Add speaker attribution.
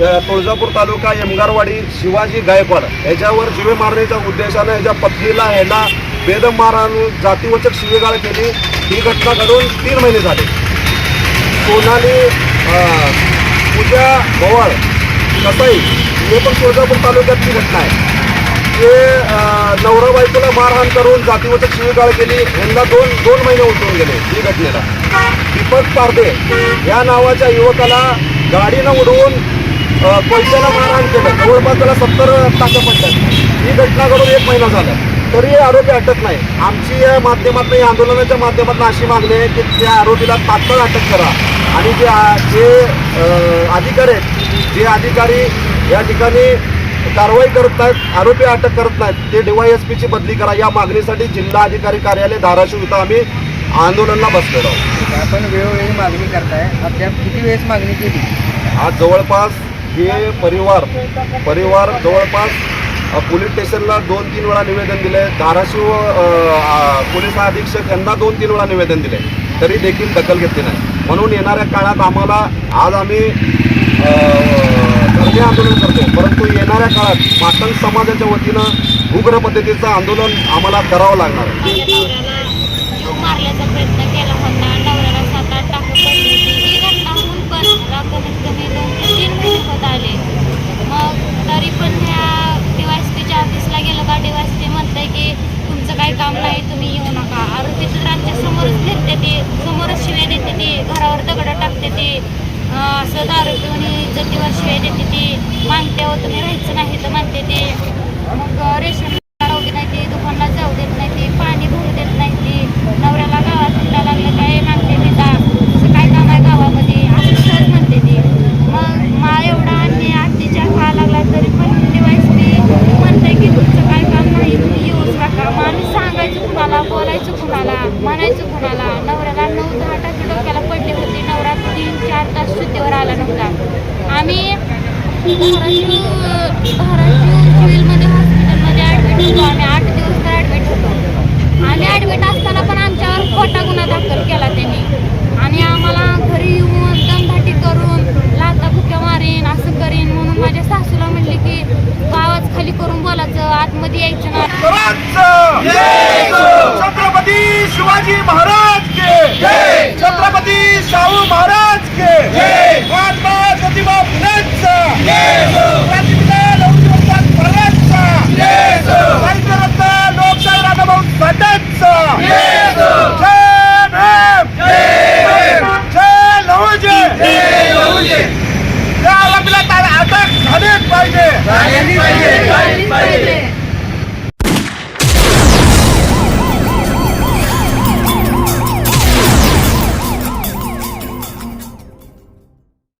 Speaker 1: तुळजापूर तालुका यमगारवाडी शिवाजी गायकवाड याच्यावर शिवे मारण्याच्या उद्देशानं याच्या पत्नीला ह्याला बेदम मारहाण जातीवचक शिवेगाळ केली. ही घटना घडून तीन महिने झाले. सोनाली पूजा भवाळ कसाई हे पण तुळजापूर तालुक्यातली घटना आहे. ते नवरा बायकोला मारहाण करून जातीवचक शिवेगाळ केली. यंदा दोन दोन महिने उतरून गेले ही घटनेला. दीपक पारदे या नावाच्या युवकाला गाडीनं उडवून पैशाला मारहाण केलं. जवळपास त्याला सत्तर टाक्या पडतात ही घटना घडून एक महिना झाला. तरी आरोपी अटक नाही. आमची या माध्यमातून या आंदोलनाच्या माध्यमातून अशी मागणी आहे की त्या आरोपीला तात्काळ अटक करा. आणि जे जे अधिकारी आहेत जे अधिकारी या ठिकाणी कारवाई करत नाहीत आरोपी अटक करत नाहीत ते डीवायएसपीची बदली करा. या मागणीसाठी जिल्हा अधिकारी कार्यालय धाराशिव इथं आम्ही आंदोलनाला बसलेलो आहोत.
Speaker 2: आपण वेळोवेळी मागणी करताय. अद्याप किती वेळेस मागणी केली?
Speaker 1: आज जवळपास हे परिवार परिवार जवळपास पोलीस स्टेशनला दोन तीन वेळा निवेदन दिले धाराशिव पोलीस अधीक्षक यांना दोन तीन वेळा निवेदन दिले तरी देखील दखल घेतली नाही. म्हणून येणाऱ्या काळात आम्हाला आज आम्ही अ, धरणे आंदोलन करतो परंतु येणाऱ्या काळात पाटण समाजाच्या वतीनं उग्र पद्धतीचं आंदोलन आम्हाला करावं लागणार आहे
Speaker 3: माझ्या नवऱ्याला जीव मारण्याचा प्रयत्न केला होता नवऱ्याला सात आठ टाकं पडली होती ही घटना होऊन पण मला कमीत कमी दोन ते तीन महिने होत आले मग तरी पण ह्या डीवायसपीच्या ऑफिसला गेलं का डीवायसपी म्हणतंय की तुमचं काही काम नाही तुम्ही येऊ नका आरोपी तर आमच्या समोरच फिरते ते समोरच शिव्या देते ती घरावर दगडं टाकते ती अं, असं दारू पिऊन इज्जतीवर शिवाय देते ती मानते हो तुम्ही राहायचं नाही तर म्हणते ते मग रेशन राहू देत नाही ती दुकानला जाऊ देत नाही ती पाणी भरू देत नाही ती नवऱ्याला गावात फिरायला लागलं काय मागते बेटा तसं काय काम आहे गावामध्ये? असं सहज म्हणते ती. मग मा एवढा आणि अत्याचार व्हायला लागला तरी पण डिवाईस ती म्हणते की तुमचं काय काम नाही तुम्ही येऊच नका. मग आम्ही सांगायचं कुणाला बोलायचं कुणाला म्हणायचं कुणाला. नवऱ्याला नऊ दहा टाके डोक्याला पडली होती. नवरा तीन चार तास शुद्धीवर आला नव्हता. आम्ही धाराशिव धाराशिव सिव्हिलमध्ये हॉस्पिटलमध्ये ॲडमिट होतो. आम्ही आठ दिवस तर ॲडमिट होतो. आम्ही ॲडमिट
Speaker 1: असतो Yeah!